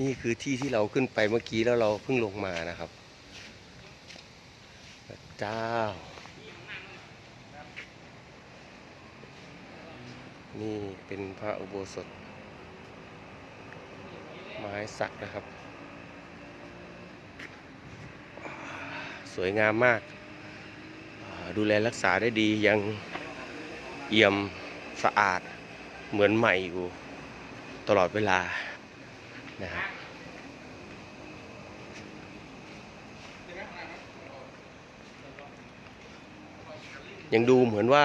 นี่คือที่ที่เราขึ้นไปเมื่อกี้แล้วเราเพิ่งลงมานะครับ เจ้า นี่เป็นพระอุโบสถ ไม้สักนะครับ สวยงามมาก ดูแลรักษาได้ดียังเอี่ยมสะอาดเหมือนใหม่อยู่ตลอดเวลา นะครับยังดูเหมือนว่า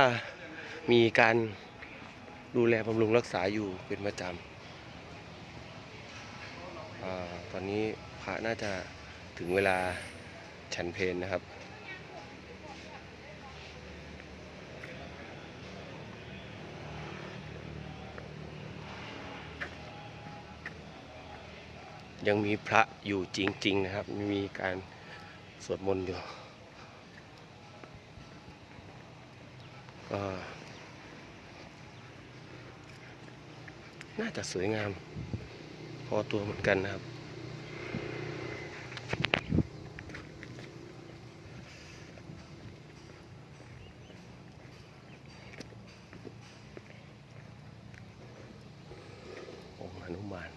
มีการดูแลบำรุงรักษาอยู่เป็นประจำอตอนนี้พระน่าจะถึงเวลาฉันเพลนะครับ ยังมีพระอยู่จริง ๆ นะครับ มีการสวดมนต์อยู่น่าจะสวยงาม พอตัวเหมือนกันนะครับ องค์หนุมาน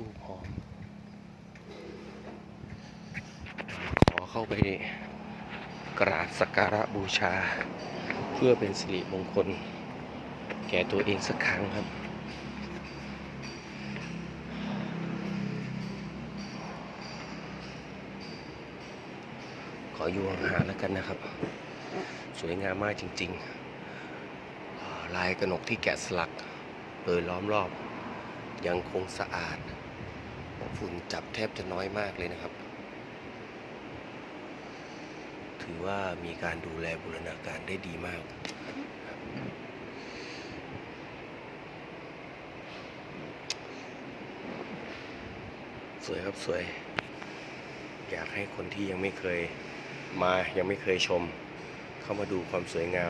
กลินทูบหอมขอเข้าไปกราบสักการะบูชา เพื่อเป็นสิริมงคล แก่ตัวเองสักครั้งครับขออยู่ห่างๆแล้วกันนะครับ สวยงามมากจริง ๆ ลายกระหนกที่แกะสลัก โดยล้อมรอบ ยังคงสะอาด ฝุ่นจับแทบจะน้อยมากเลยนะครับ ถือว่ามีการดูแลบูรณาการได้ดีมากสวยครับสวย อยากให้คนที่ยังไม่เคยมายังไม่เคยชม เข้ามาดูความสวยงาม